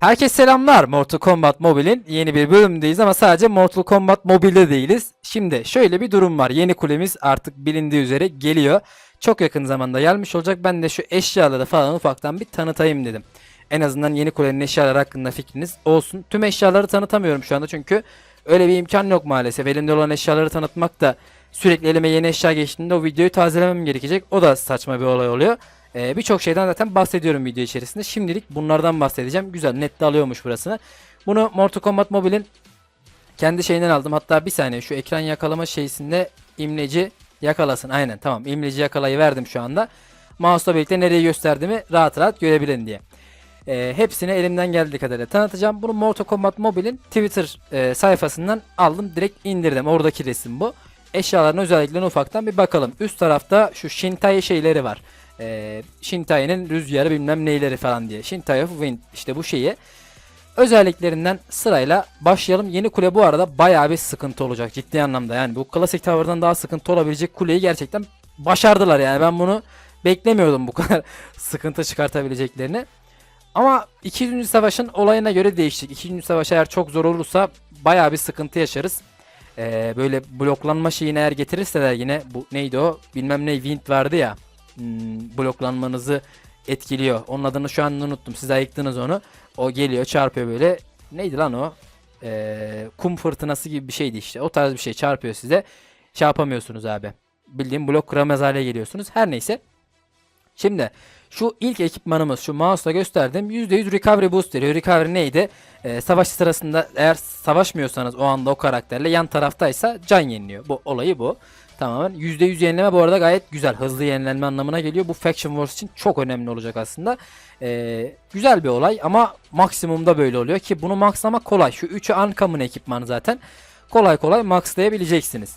Herkese selamlar. Mortal Kombat Mobile'in yeni bir bölümündeyiz ama sadece Mortal Kombat Mobile'de değiliz. Şimdi şöyle bir durum var. Yeni kulemiz artık bilindiği üzere geliyor. Çok yakın zamanda gelmiş olacak. Ben de şu eşyaları falan ufaktan bir tanıtayım dedim. En azından yeni kulenin eşyaları hakkında fikriniz olsun. Tüm eşyaları tanıtamıyorum şu anda çünkü öyle bir imkan yok maalesef. Elimde olan eşyaları tanıtmak da sürekli elime yeni eşya geçtiğinde o videoyu tazelemem gerekecek. O da saçma bir olay oluyor. Ee, Birçok şeyden zaten bahsediyorum video içerisinde. Şimdilik bunlardan bahsedeceğim. Güzel net de alıyormuş burasını. Bunu Mortal Kombat Mobile'in kendi şeyinden aldım. Hatta bir saniye şu ekran yakalama şeysinde imleci yakalasın. Aynen tamam imleci yakalayı verdim şu anda. Mouse'la birlikte nereyi gösterdiğimi rahat rahat görebilin diye. Ee, hepsini elimden geldiği kadarıyla tanıtacağım. Bunu Mortal Kombat Mobile'in Twitter e, sayfasından aldım. Direkt indirdim. Oradaki resim bu. Eşyaların özelliklerine ufaktan bir bakalım. Üst tarafta şu Shintai şeyleri var. Ee, Shintai'nin rüzgarı bilmem neyleri falan diye. Shintai of Wind işte bu şeyi. Özelliklerinden sırayla başlayalım. Yeni kule bu arada bayağı bir sıkıntı olacak ciddi anlamda. Yani bu klasik tavırdan daha sıkıntı olabilecek kuleyi gerçekten başardılar yani. Ben bunu beklemiyordum bu kadar sıkıntı çıkartabileceklerini. Ama 2. Savaş'ın olayına göre değişecek. 2. Savaş eğer çok zor olursa bayağı bir sıkıntı yaşarız. Ee, böyle bloklanma şeyini eğer getirirseler yine bu neydi o bilmem ne Wind vardı ya bloklanmanızı etkiliyor. Onun adını şu an unuttum. Siz ayıktınız onu. O geliyor çarpıyor böyle. Neydi lan o? Ee, kum fırtınası gibi bir şeydi işte. O tarz bir şey çarpıyor size. Şey yapamıyorsunuz abi. Bildiğim blok kıramaz hale geliyorsunuz. Her neyse. Şimdi şu ilk ekipmanımız şu mouse'la gösterdim. %100 recovery boost veriyor. Recovery neydi? Ee, savaş sırasında eğer savaşmıyorsanız o anda o karakterle yan taraftaysa can yeniliyor. Bu olayı bu. Tamamen %100 yenileme bu arada gayet güzel. Hızlı yenilenme anlamına geliyor. Bu Faction Wars için çok önemli olacak aslında. Ee, güzel bir olay ama maksimumda böyle oluyor ki bunu maxlamak kolay. Şu 3'ü uncommon ekipman zaten. Kolay kolay maxlayabileceksiniz.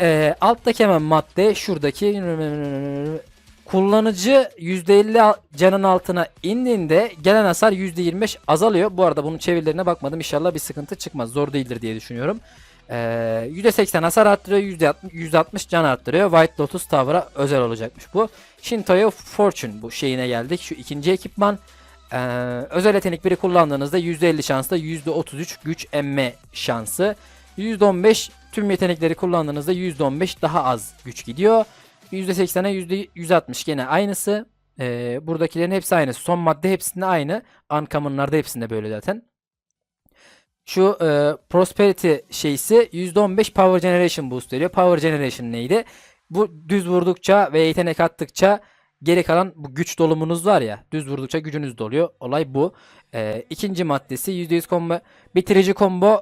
Ee, alttaki hemen madde şuradaki kullanıcı %50 canın altına indiğinde gelen hasar %25 azalıyor. Bu arada bunun çevirilerine bakmadım. İnşallah bir sıkıntı çıkmaz. Zor değildir diye düşünüyorum. Ee, %80 hasar arttırıyor, %60, %60 can arttırıyor. White Lotus Tower'a özel olacakmış bu. Shintoyo Fortune bu şeyine geldik. Şu ikinci ekipman. Ee, özel yetenek biri kullandığınızda %50 şansla %33 güç emme şansı. %15 tüm yetenekleri kullandığınızda %15 daha az güç gidiyor. %80'e %160 gene aynısı. Ee, buradakilerin hepsi aynı. Son madde hepsinde aynı. Uncommon'larda hepsinde böyle zaten. Şu e, Prosperity şeysi %15 Power Generation boost veriyor. Power Generation neydi? Bu düz vurdukça ve yetenek attıkça geri kalan bu güç dolumunuz var ya. Düz vurdukça gücünüz doluyor. Olay bu. E, ikinci maddesi %100 combo bitirici combo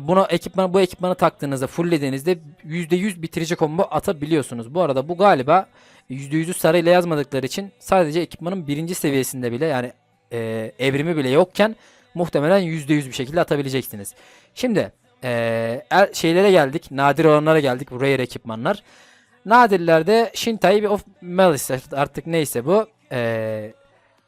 Buna ekipmanı bu ekipmanı taktığınızda fulllediğinizde %100 bitirici combo atabiliyorsunuz. Bu arada bu galiba %100'ü sarıyla yazmadıkları için sadece ekipmanın birinci seviyesinde bile yani e, evrimi bile yokken muhtemelen %100 bir şekilde atabileceksiniz. Şimdi e, er- şeylere geldik. Nadir olanlara geldik. Bu rare ekipmanlar. Nadirlerde Shintai of Malice artık neyse bu. E,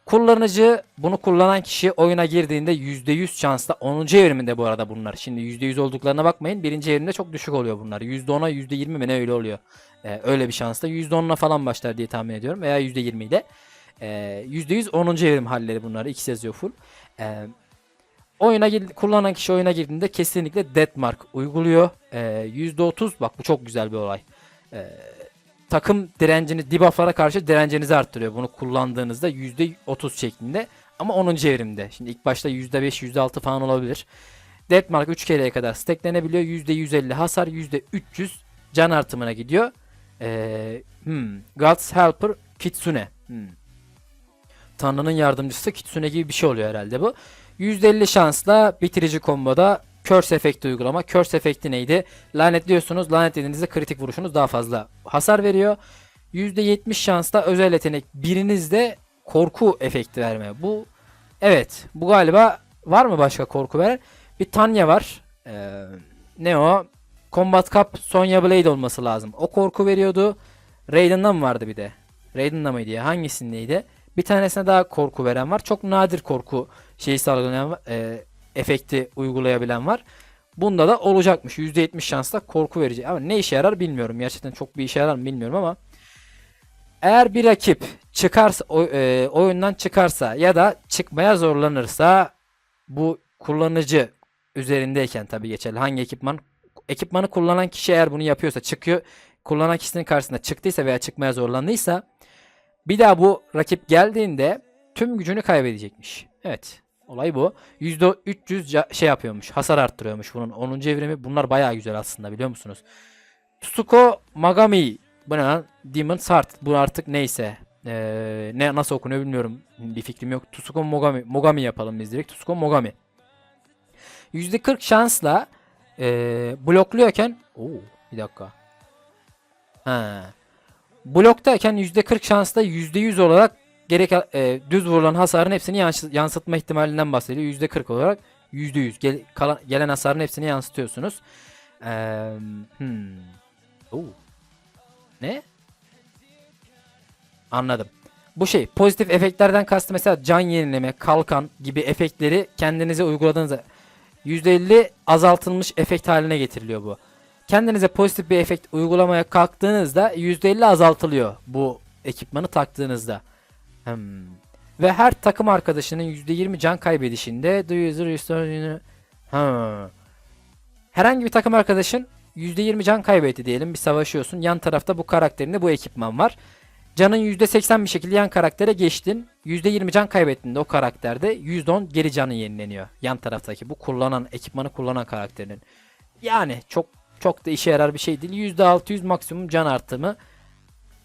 Kullanıcı bunu kullanan kişi oyuna girdiğinde %100 şansla 10. evriminde bu arada bunlar. Şimdi %100 olduklarına bakmayın. Birinci evrimde çok düşük oluyor bunlar. %10'a %20 mi ne öyle oluyor. Ee, öyle bir şansla %10'la falan başlar diye tahmin ediyorum. Veya %20 ile. Ee, %100 10. evrim halleri bunlar. İkisi yazıyor full. Ee, oyuna gir- kullanan kişi oyuna girdiğinde kesinlikle Deathmark uyguluyor. Ee, %30 bak bu çok güzel bir olay. Ee, takım direncini debufflara karşı direncinizi arttırıyor. Bunu kullandığınızda %30 şeklinde. Ama 10. evrimde. Şimdi ilk başta %5, %6 falan olabilir. Deathmark 3 kereye kadar stacklenebiliyor. %150 hasar, %300 can artımına gidiyor. Ee, hmm, God's Helper Kitsune. Hmm. Tanrı'nın yardımcısı Kitsune gibi bir şey oluyor herhalde bu. %50 şansla bitirici komboda Curse efekti uygulama. Curse efekti neydi? Lanetliyorsunuz. Lanetlediğinizde kritik vuruşunuz daha fazla hasar veriyor. %70 şansla özel yetenek birinizde korku efekti verme. Bu evet bu galiba var mı başka korku veren? Bir Tanya var. Ee, ne o? Combat Cup Sonya Blade olması lazım. O korku veriyordu. Raiden'da mı vardı bir de? Raiden'da mıydı ya? Hangisindeydi? Bir tanesine daha korku veren var. Çok nadir korku şeyi var. E, efekti uygulayabilen var. Bunda da olacakmış. %70 şansla korku verici. Ama ne işe yarar bilmiyorum. Gerçekten çok bir işe yarar mı bilmiyorum ama. Eğer bir rakip çıkarsa e, oyundan çıkarsa ya da çıkmaya zorlanırsa bu kullanıcı üzerindeyken tabii geçerli. Hangi ekipman ekipmanı kullanan kişi eğer bunu yapıyorsa çıkıyor kullanan kişinin karşısında çıktıysa veya çıkmaya zorlandıysa bir daha bu rakip geldiğinde tüm gücünü kaybedecekmiş. Evet. Olay bu. %300 ca- şey yapıyormuş. Hasar arttırıyormuş bunun 10. evrimi. Bunlar bayağı güzel aslında biliyor musunuz? Tsuko Magami. Bu ne lan? Demon Heart. Bu artık neyse. Ee, ne nasıl okunuyor bilmiyorum. Bir fikrim yok. Tsuko Mogami. Mogami yapalım biz direkt. Tsuko Mogami. %40 şansla ee, blokluyorken Oo, bir dakika. Ha. Bloktayken %40 şansla %100 olarak gerek e, düz vurulan hasarın hepsini yansı- yansıtma ihtimalinden bahsediyor. %40 olarak %100 gel, kalan, gelen hasarın hepsini yansıtıyorsunuz. Eee, hmm. Oo. Ne? Anladım. Bu şey pozitif efektlerden kastı mesela can yenileme, kalkan gibi efektleri kendinize uyguladığınızda %50 azaltılmış efekt haline getiriliyor bu. Kendinize pozitif bir efekt uygulamaya kalktığınızda %50 azaltılıyor bu ekipmanı taktığınızda. Hmm. Ve her takım arkadaşının %20 can kaybedişinde do user restore Ha. Herhangi bir takım arkadaşın %20 can kaybetti diyelim bir savaşıyorsun. Yan tarafta bu karakterinde bu ekipman var. Canın %80 bir şekilde yan karaktere geçtin. %20 can kaybettiğinde o karakterde %10 geri canı yenileniyor. Yan taraftaki bu kullanan ekipmanı kullanan karakterin. Yani çok çok da işe yarar bir şey değil. %600 maksimum can artımı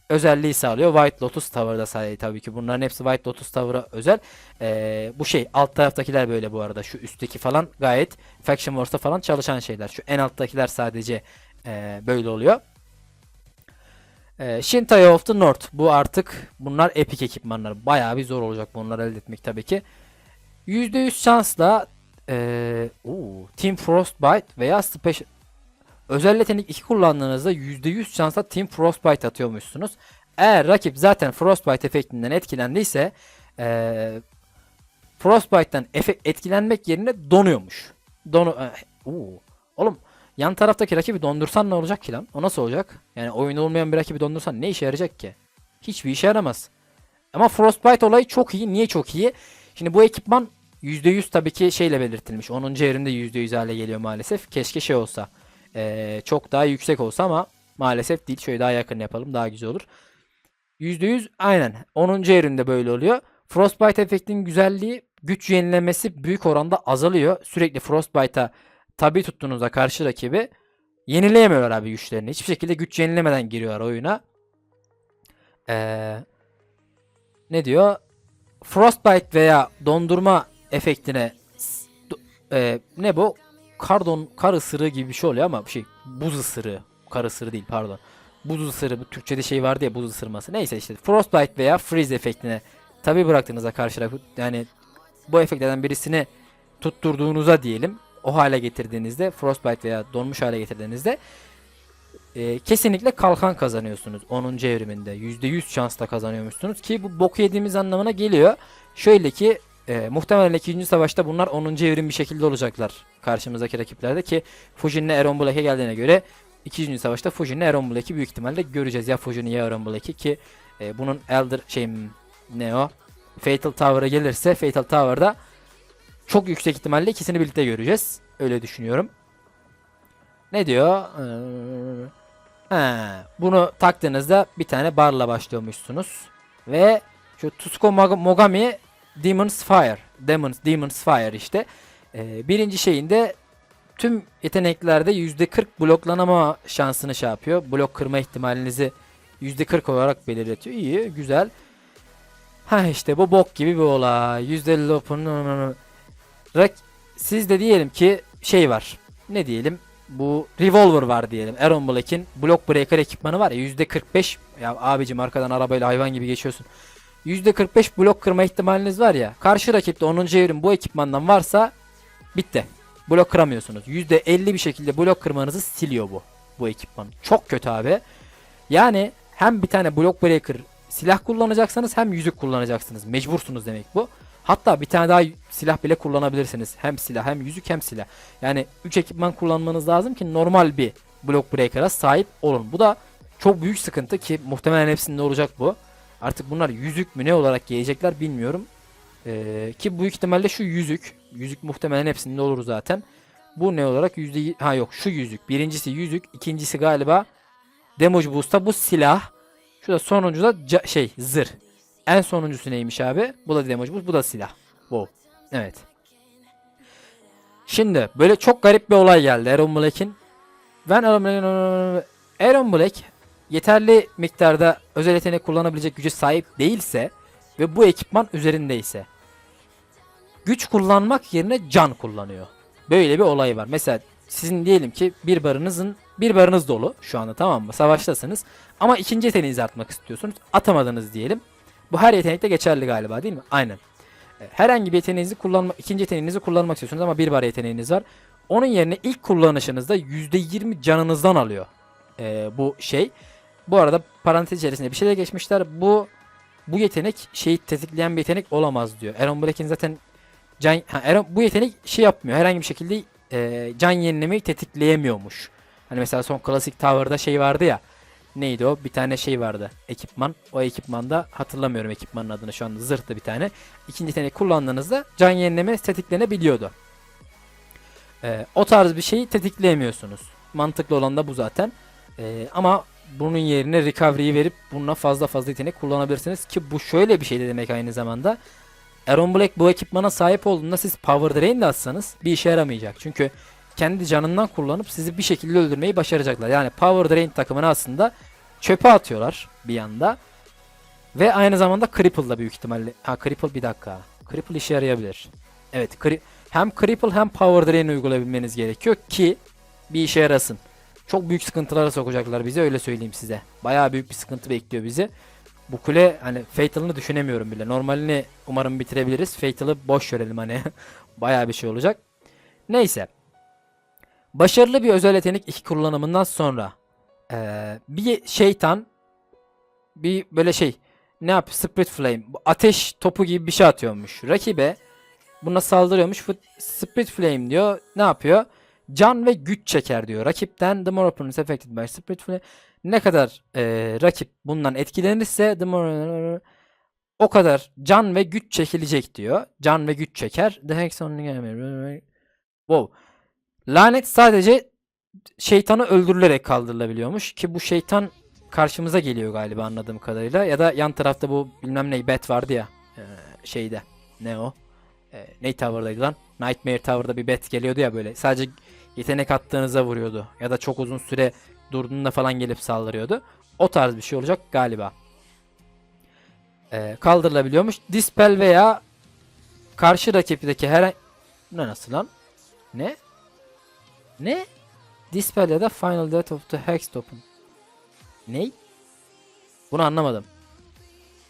özelliği sağlıyor. White Lotus Tower'da sadece tabii ki. Bunların hepsi White Lotus Tower'a özel. Ee, bu şey alt taraftakiler böyle bu arada. Şu üstteki falan gayet Faction Wars'ta falan çalışan şeyler. Şu en alttakiler sadece ee, böyle oluyor. Ee, Shintai of the North. Bu artık bunlar epic ekipmanlar. Bayağı bir zor olacak bunları elde etmek tabii ki. %100 şansla ee, oo, Team Frostbite veya Special Özel yetenek 2 kullandığınızda %100 şansla Team Frostbite atıyormuşsunuz. Eğer rakip zaten Frostbite efektinden etkilendiyse ee, Frostbite'den etkilenmek yerine donuyormuş. Donu ee, oo. Oğlum yan taraftaki rakibi dondursan ne olacak ki lan? O nasıl olacak? Yani oyunda olmayan bir rakibi dondursan ne işe yarayacak ki? Hiçbir işe yaramaz. Ama Frostbite olayı çok iyi. Niye çok iyi? Şimdi bu ekipman %100 tabii ki şeyle belirtilmiş. 10. evrimde %100 hale geliyor maalesef. Keşke şey olsa. Ee, çok daha yüksek olsa ama maalesef değil. Şöyle daha yakın yapalım. Daha güzel olur. %100 aynen. 10. evrimde böyle oluyor. Frostbite efektinin güzelliği güç yenilemesi büyük oranda azalıyor. Sürekli Frostbite'a tabi tuttuğunuzda karşı rakibi yenileyemiyorlar abi güçlerini. Hiçbir şekilde güç yenilemeden giriyorlar oyuna. Ee, ne diyor? Frostbite veya dondurma efektine e, ne bu? Kardon, kar ısırığı gibi bir şey oluyor ama şey buz ısırığı. Kar ısırığı değil pardon. Buz ısırığı bu Türkçe'de şey vardı ya buz ısırması. Neyse işte Frostbite veya Freeze efektine tabi bıraktığınızda karşı yani bu efektlerden birisini tutturduğunuza diyelim o hale getirdiğinizde Frostbite veya donmuş hale getirdiğinizde e, kesinlikle kalkan kazanıyorsunuz 10. evriminde. %100 şansla kazanıyormuşsunuz ki bu boku yediğimiz anlamına geliyor. Şöyle ki e, muhtemelen 2. savaşta bunlar 10. evrim bir şekilde olacaklar karşımızdaki rakiplerde ki Fujin'le Aaron Black'e geldiğine göre 2. savaşta Fujin'le Aaron Black'i büyük ihtimalle göreceğiz ya Fujin'i ya Aaron Black'i ki e, bunun Elder şey ne o Fatal Tower'a gelirse Fatal Tower'da çok yüksek ihtimalle ikisini birlikte göreceğiz. Öyle düşünüyorum. Ne diyor? Ee, bunu taktığınızda bir tane barla başlıyormuşsunuz. Ve şu Mag- Mogami Demon's Fire. Demons, Demon's Fire işte. Ee, birinci şeyinde tüm yeteneklerde %40 bloklanama şansını şey yapıyor. Blok kırma ihtimalinizi %40 olarak belirletiyor. İyi, güzel. Ha işte bu bok gibi bir olay. %50 open siz de diyelim ki şey var. Ne diyelim? Bu revolver var diyelim. Aaron Black'in block breaker ekipmanı var ya %45 ya abicim arkadan arabayla hayvan gibi geçiyorsun. %45 blok kırma ihtimaliniz var ya. Karşı rakipte 10. evrim bu ekipmandan varsa bitti. Blok kıramıyorsunuz. %50 bir şekilde blok kırmanızı siliyor bu. Bu ekipman. Çok kötü abi. Yani hem bir tane block breaker silah kullanacaksanız hem yüzük kullanacaksınız. Mecbursunuz demek bu. Hatta bir tane daha silah bile kullanabilirsiniz. Hem silah hem yüzük hem silah. Yani 3 ekipman kullanmanız lazım ki normal bir block breaker'a sahip olun. Bu da çok büyük sıkıntı ki muhtemelen hepsinde olacak bu. Artık bunlar yüzük mü ne olarak gelecekler bilmiyorum. Ee, ki bu ihtimalle şu yüzük. Yüzük muhtemelen hepsinde olur zaten. Bu ne olarak yüzde ha yok şu yüzük. Birincisi yüzük, ikincisi galiba damage boost'a bu silah. Şu da sonuncu da şey zırh. En sonuncusu neymiş abi? Bu da damage boost, bu da silah. Wow. Evet. Şimdi böyle çok garip bir olay geldi Aaron Black'in. Ben Aaron Black, Aaron Black yeterli miktarda özel yetenek kullanabilecek güce sahip değilse ve bu ekipman üzerindeyse güç kullanmak yerine can kullanıyor. Böyle bir olay var. Mesela sizin diyelim ki bir barınızın bir barınız dolu şu anda tamam mı? Savaştasınız ama ikinci yeteneğinizi atmak istiyorsunuz. Atamadınız diyelim. Bu her yetenekte geçerli galiba değil mi? Aynen. E, Herhangi bir yeteneğinizi kullanmak, ikinci yeteneğinizi kullanmak istiyorsunuz ama bir bar yeteneğiniz var. Onun yerine ilk kullanışınızda %20 canınızdan alıyor e, bu şey. Bu arada parantez içerisinde bir şey de geçmişler. Bu bu yetenek şeyi tetikleyen bir yetenek olamaz diyor. Aaron Black'in zaten can ha, Aaron, bu yetenek şey yapmıyor. Herhangi bir şekilde e, can yenilemeyi tetikleyemiyormuş. Hani mesela son klasik Tower'da şey vardı ya. Neydi o? Bir tane şey vardı. Ekipman. O ekipmanda hatırlamıyorum ekipmanın adını şu anda. Zırhtı bir tane. İkinci yeteneği kullandığınızda can yenileme tetiklenebiliyordu. E, o tarz bir şeyi tetikleyemiyorsunuz. Mantıklı olan da bu zaten. E, ama bunun yerine recovery'yi verip bununla fazla fazla yetenek kullanabilirsiniz ki bu şöyle bir şey de demek aynı zamanda. Aaron Black bu ekipmana sahip olduğunda siz Power Drain de atsanız bir işe yaramayacak. Çünkü kendi canından kullanıp sizi bir şekilde öldürmeyi başaracaklar. Yani Power Drain takımını aslında çöpe atıyorlar bir yanda. Ve aynı zamanda Cripple da büyük ihtimalle. Ha Cripple bir dakika. Cripple işe yarayabilir. Evet hem Cripple hem Power Drain uygulayabilmeniz gerekiyor ki bir işe yarasın. Çok büyük sıkıntılara sokacaklar bizi öyle söyleyeyim size. Bayağı büyük bir sıkıntı bekliyor bizi. Bu kule hani Fatal'ını düşünemiyorum bile. Normalini umarım bitirebiliriz. Fatal'ı boş verelim hani. Bayağı bir şey olacak. Neyse. Başarılı bir özel yetenek iki kullanımından sonra eee, bir şeytan bir böyle şey ne yapıyor? Split Flame. Ateş topu gibi bir şey atıyormuş. Rakibe buna saldırıyormuş. Split Flame diyor. Ne yapıyor? Can ve güç çeker diyor. Rakipten the more opponents affected by Flame ne kadar eee, rakip bundan etkilenirse the more o kadar can ve güç çekilecek diyor. Can ve güç çeker. The Hex only Wow. Lanet sadece şeytanı öldürülerek kaldırılabiliyormuş ki bu şeytan karşımıza geliyor galiba anladığım kadarıyla ya da yan tarafta bu bilmem ne bet vardı ya eee, şeyde ne o Eee ne Tower'daydı lan Nightmare Tower'da bir bet geliyordu ya böyle sadece yetenek attığınıza vuruyordu ya da çok uzun süre durduğunda falan gelip saldırıyordu o tarz bir şey olacak galiba Eee, kaldırılabiliyormuş Dispel veya karşı rakipteki her ne nasıl lan ne ne Dispel ya da Final Death of the Hex Token. Ney? Bunu anlamadım.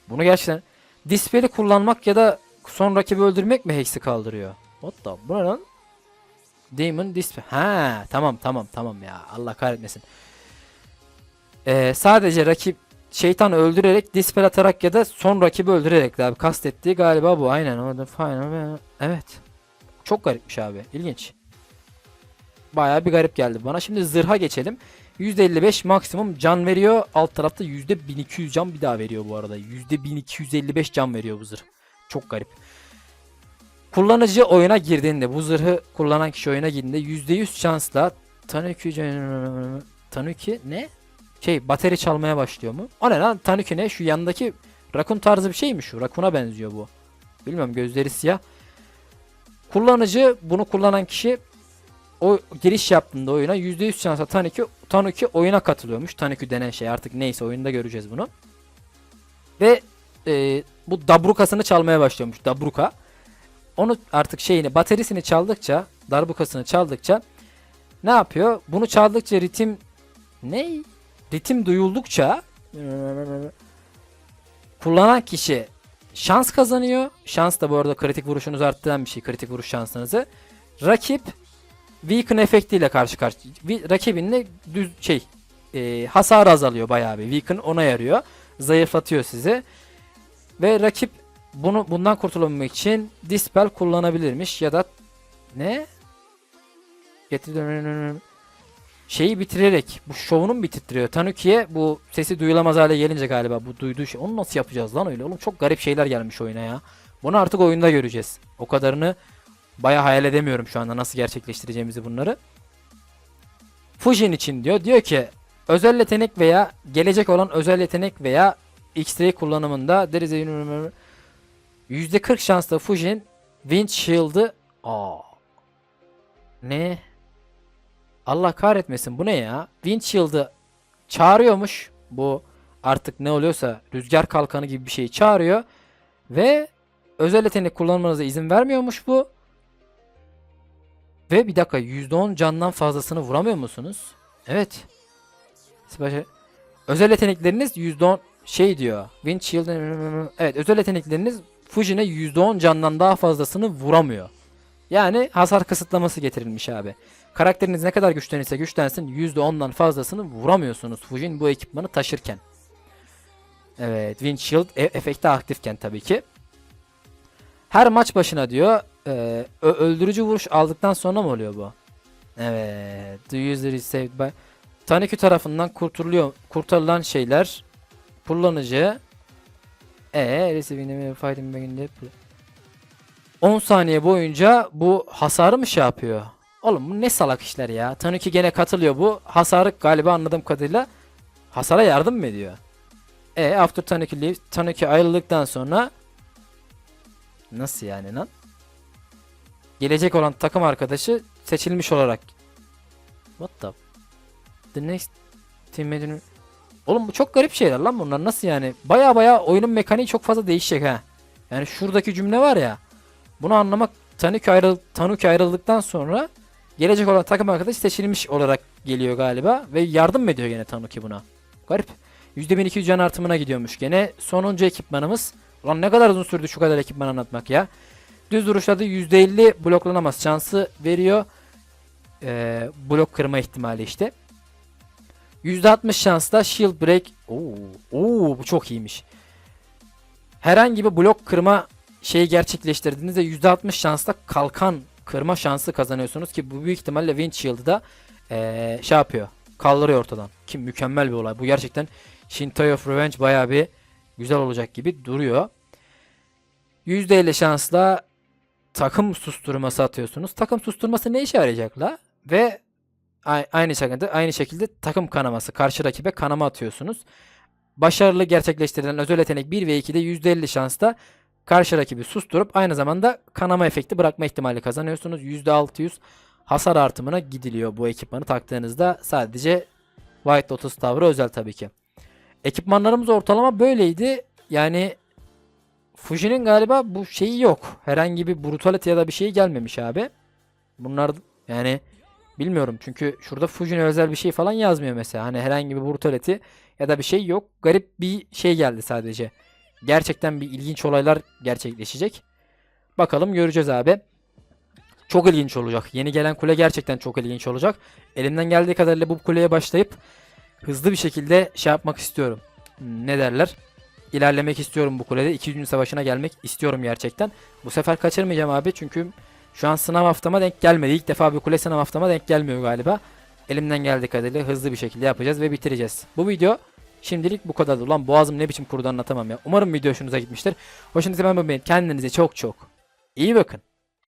Bunu gerçekten Dispel'i kullanmak ya da son rakibi öldürmek mi Hex'i kaldırıyor? What the? Bu ne lan? Demon Dispel. Ha tamam tamam tamam ya. Allah kahretmesin. Ee, sadece rakip şeytan öldürerek dispel atarak ya da son rakibi öldürerek abi kastettiği galiba bu. Aynen o da final. Evet. Çok garipmiş abi. İlginç. Bayağı bir garip geldi bana. Şimdi zırha geçelim. %55 maksimum can veriyor. Alt tarafta %1200 can bir daha veriyor bu arada. %1255 can veriyor bu zırh. Çok garip. Kullanıcı oyuna girdiğinde bu zırhı kullanan kişi oyuna girdiğinde %100 şansla Tanuki Tanuki ne? Şey bateri çalmaya başlıyor mu? O ne lan? Tanuki ne? Şu yandaki rakun tarzı bir şey mi şu? Rakuna benziyor bu. Bilmiyorum gözleri siyah. Kullanıcı bunu kullanan kişi o giriş yaptığında oyuna %100 şansla Tanuki, Tanuki oyuna katılıyormuş. Tanuki denen şey artık neyse oyunda göreceğiz bunu. Ve e, bu dabrukasını çalmaya başlıyormuş. Dabruka. Onu artık şeyini bataryasını çaldıkça darbukasını çaldıkça ne yapıyor? Bunu çaldıkça ritim ne? Ritim duyuldukça kullanan kişi şans kazanıyor. Şans da bu arada kritik vuruşunuzu arttıran bir şey. Kritik vuruş şansınızı. Rakip Weaken efektiyle karşı karşı. Vi- Rakibinle düz şey e, hasar azalıyor bayağı bir. Weaken ona yarıyor. Zayıflatıyor sizi. Ve rakip bunu bundan kurtulabilmek için Dispel kullanabilirmiş ya da ne? Getir şeyi bitirerek bu şovunu mu bitirtiyor? Tanuki'ye bu sesi duyulamaz hale gelince galiba bu duyduğu şey. Onu nasıl yapacağız lan öyle? Oğlum çok garip şeyler gelmiş oyuna ya. Bunu artık oyunda göreceğiz. O kadarını baya hayal edemiyorum şu anda nasıl gerçekleştireceğimizi bunları. Fujin için diyor. Diyor ki özel yetenek veya gelecek olan özel yetenek veya X-Ray kullanımında a %40 şansla Fujin Windshield'ı Aa. Ne? Allah kahretmesin bu ne ya? Windshield'ı çağırıyormuş. Bu artık ne oluyorsa rüzgar kalkanı gibi bir şeyi çağırıyor. Ve özel yetenek kullanmanıza izin vermiyormuş bu. Ve bir dakika %10 candan fazlasını vuramıyor musunuz? Evet. Özel yetenekleriniz %10 şey diyor. Windshield evet özel yetenekleriniz Fujin'e %10 candan daha fazlasını vuramıyor. Yani hasar kısıtlaması getirilmiş abi. Karakteriniz ne kadar güçlenirse güçlensin %10'dan fazlasını vuramıyorsunuz Fujin bu ekipmanı taşırken. Evet Windshield e- efekti aktifken tabii ki. Her maç başına diyor e, öldürücü vuruş aldıktan sonra mı oluyor bu? Evet. The user is saved by... Tanekü tarafından kurtuluyor, kurtarılan şeyler kullanıcı e receiving fighting back'inde 10 saniye boyunca bu hasarı mı şey yapıyor? Oğlum bu ne salak işler ya. Tanuki gene katılıyor bu. Hasarı galiba anladığım kadarıyla hasara yardım mı ediyor? E after Tanuki leaves Tanuki ayrıldıktan sonra nasıl yani lan? Gelecek olan takım arkadaşı seçilmiş olarak What the The next teammate'in Oğlum bu çok garip şeyler lan bunlar. Nasıl yani? Baya baya oyunun mekaniği çok fazla değişecek ha. Yani şuradaki cümle var ya. Bunu anlamak Tanuki, ayrıl Tanuki ayrıldıktan sonra gelecek olan takım arkadaşı seçilmiş olarak geliyor galiba. Ve yardım mı ediyor gene Tanuki buna? Garip. %1200 can artımına gidiyormuş gene. Sonuncu ekipmanımız. Ulan ne kadar uzun sürdü şu kadar ekipman anlatmak ya. Düz duruşlarda %50 bloklanamaz şansı veriyor. Ee, blok kırma ihtimali işte. %60 şansla shield break. Oo, bu çok iyiymiş. Herhangi bir blok kırma şeyi gerçekleştirdiğinizde %60 şansla kalkan kırma şansı kazanıyorsunuz ki bu büyük ihtimalle Windshield'ı da ee, şey yapıyor. Kaldırıyor ortadan. Ki mükemmel bir olay. Bu gerçekten Shintai of Revenge bayağı bir güzel olacak gibi duruyor. %50 şansla takım susturması atıyorsunuz. Takım susturması ne işe yarayacak la? Ve aynı şekilde aynı şekilde takım kanaması karşı rakibe kanama atıyorsunuz. Başarılı gerçekleştirilen özel yetenek 1 ve 2'de %50 şansla karşı rakibi susturup aynı zamanda kanama efekti bırakma ihtimali kazanıyorsunuz. %600 hasar artımına gidiliyor bu ekipmanı taktığınızda. Sadece White Lotus Tower'a özel tabii ki. Ekipmanlarımız ortalama böyleydi. Yani Fuji'nin galiba bu şeyi yok. Herhangi bir brutality ya da bir şey gelmemiş abi. Bunlar yani bilmiyorum çünkü şurada Fuji'ne özel bir şey falan yazmıyor mesela. Hani herhangi bir brutality ya da bir şey yok. Garip bir şey geldi sadece. Gerçekten bir ilginç olaylar gerçekleşecek. Bakalım göreceğiz abi. Çok ilginç olacak. Yeni gelen kule gerçekten çok ilginç olacak. Elimden geldiği kadarıyla bu kuleye başlayıp hızlı bir şekilde şey yapmak istiyorum. Ne derler? İlerlemek istiyorum bu kulede. 2. Dünya Savaşı'na gelmek istiyorum gerçekten. Bu sefer kaçırmayacağım abi çünkü şu an sınav haftama denk gelmedi. İlk defa bir kule sınav haftama denk gelmiyor galiba. Elimden geldiği kadarıyla hızlı bir şekilde yapacağız ve bitireceğiz. Bu video şimdilik bu kadar. Ulan boğazım ne biçim kurudu anlatamam ya. Umarım video hoşunuza gitmiştir. Hoşunuza ben beğenmeyi kendinize çok çok iyi bakın.